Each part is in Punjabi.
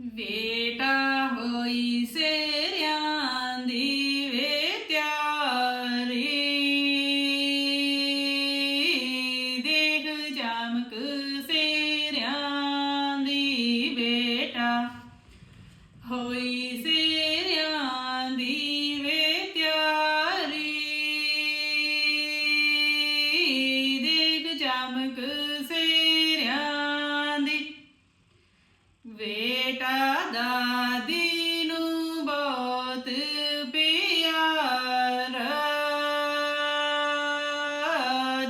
ਬੇਟਾ ਹੋਈ ਸੇਰਿਆਂ ਦੀ ਵੇ ਤਿਆਰੀ ਦੇਖ ਜਾਮਕ ਸੇਰਿਆਂ ਦੀ ਬੇਟਾ ਹੋਈ ਦਾਦੀ ਨੂੰ ਬਹੁਤ ਪਿਆਰਾ।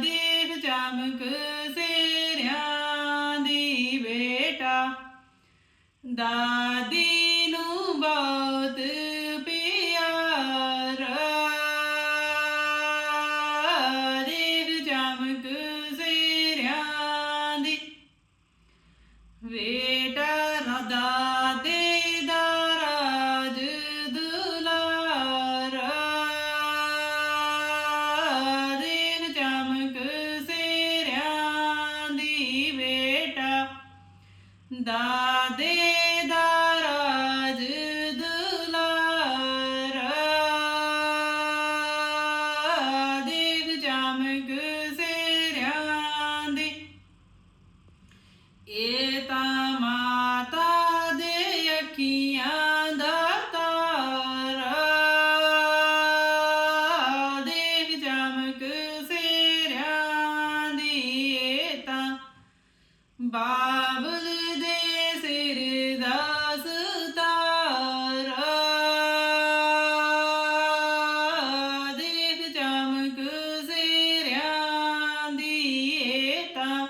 ਦੇਖ ਚਮਕ ਸੇਰਿਆਂ ਦੀ ਬੇਟਾ। ਦਾਦੀ ਬਾਬਲ ਦੇ ਸਿਰ ਦਾ ਸਤਾਰਾ। ਦੇਖ ਚਮਕ ਸਿਰਿਆਂ ਦੀ ਏ ਤਾਂ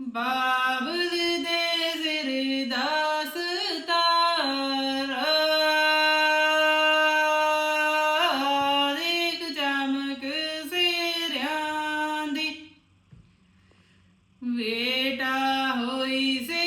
ਬਾਬਲ बेटा होई से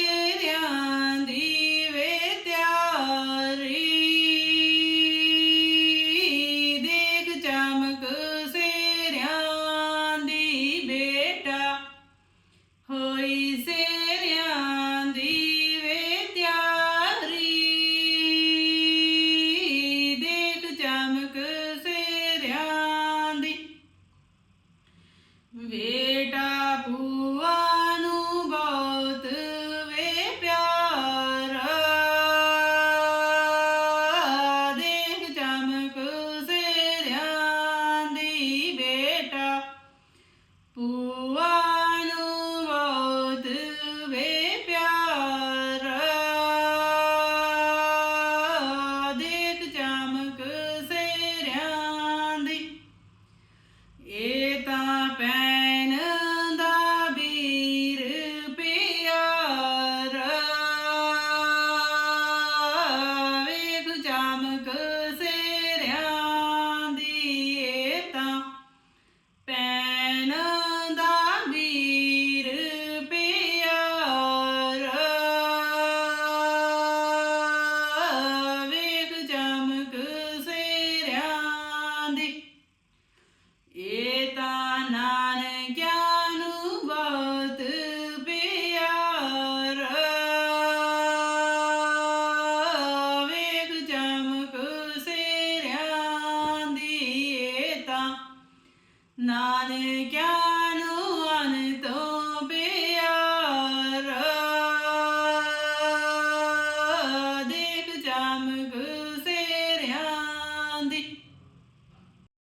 நானு கேனு